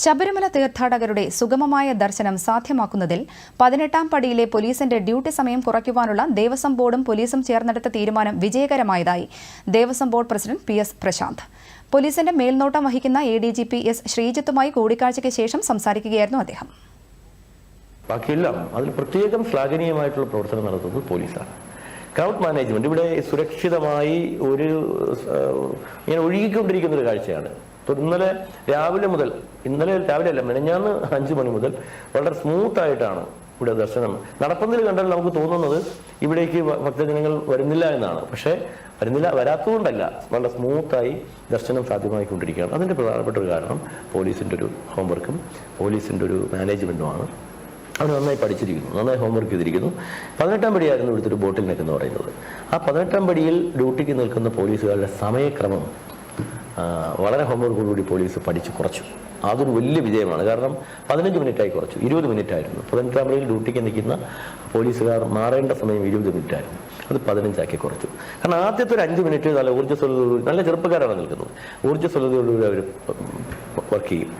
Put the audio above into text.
ശബരിമല തീർത്ഥാടകരുടെ സുഗമമായ ദർശനം സാധ്യമാക്കുന്നതിൽ പതിനെട്ടാം പടിയിലെ പോലീസിന്റെ ഡ്യൂട്ടി സമയം കുറയ്ക്കുവാനുള്ള ദേവസ്വം ബോർഡും പോലീസും ചേർന്നെടുത്ത തീരുമാനം വിജയകരമായതായി Devaswom board president P S Prasanth. പോലീസിന്റെ മേൽനോട്ടം വഹിക്കുന്ന A D G P S ശ്രീജിത്തുമായി കൂടിക്കാഴ്ചയ്ക്ക് ശേഷം സംസാരിക്കുകയായിരുന്നു അദ്ദേഹം. ബാക്കിയെല്ലാം അതിൽ പ്രത്യേകം ശ്ലാഘനീയമായിട്ടുള്ള പ്രവർത്തനം നടത്തുന്നത് പോലീസാണ്. ക്രൗഡ് മാനേജ്മെന്റ് ഇവിടെ സുരക്ഷിതമായി ഒരു ഇങ്ങനെ ഒഴുകിക്കൊണ്ടിരിക്കുന്ന ഒരു കാഴ്ചയാണ്. ഇന്നലെ രാവിലെ മുതൽ ഇന്നലെ രാവിലെ അല്ല മെനഞ്ഞാന്ന് അഞ്ചു മണി മുതൽ വളരെ സ്മൂത്ത് ആയിട്ടാണ് ഇവിടെ ദർശനം. നടപ്പന്തൽ കണ്ടാൽ നമുക്ക് തോന്നുന്നത് ഇവിടേക്ക് ഭക്തജനങ്ങൾ വരുന്നില്ല എന്നാണ്. പക്ഷേ വരുന്നില്ല വരാത്തതുകൊണ്ടല്ല വളരെ സ്മൂത്തായി ദർശനം സാധ്യമായിക്കൊണ്ടിരിക്കുകയാണ്. അതിന്റെ പ്രധാനപ്പെട്ട ഒരു കാരണം പോലീസിന്റെ ഒരു ഹോംവർക്കും പോലീസിന്റെ ഒരു മാനേജ്മെന്റുമാണ് അവർ നന്നായി പഠിച്ചിരിക്കുന്നു നന്നായി ഹോംവർക്ക് ചെയ്തിരിക്കുന്നു. പതിനെട്ടാം പടിയായിരുന്നു ഇവിടുത്തെ ഒരു ബോട്ടിൽ നിൽക്കുന്ന പറയുന്നത്. ആ പതിനെട്ടാം പടിയിൽ ഡ്യൂട്ടിക്ക് നിൽക്കുന്ന പോലീസുകാരുടെ സമയക്രമം വളരെ ഹോംവർക്കോടുകൂടി പോലീസ് പഠിച്ച് കുറച്ചു. അതൊരു വലിയ വിജയമാണ്. കാരണം പതിനഞ്ച് മിനിറ്റായി കുറച്ചു ഇരുപത് മിനിറ്റ് ആയിരുന്നു പതിനെട്ടാം പടിയിൽ ഡ്യൂട്ടിക്ക് നിൽക്കുന്ന പോലീസുകാർ മാറേണ്ട സമയം ഇരുപത് മിനിറ്റ് ആയിരുന്നു അത് പതിനഞ്ചാക്കി കുറച്ചു. കാരണം ആദ്യത്തെ ഒരു അഞ്ച് മിനിറ്റ് നല്ല ഊർജസ്വലതയോടുകൂടി നല്ല ചെറുപ്പക്കാരാണ് നിൽക്കുന്നത്. ഊർജസ്വലതയോടുകൂടി അവർ വർക്ക് ചെയ്യും.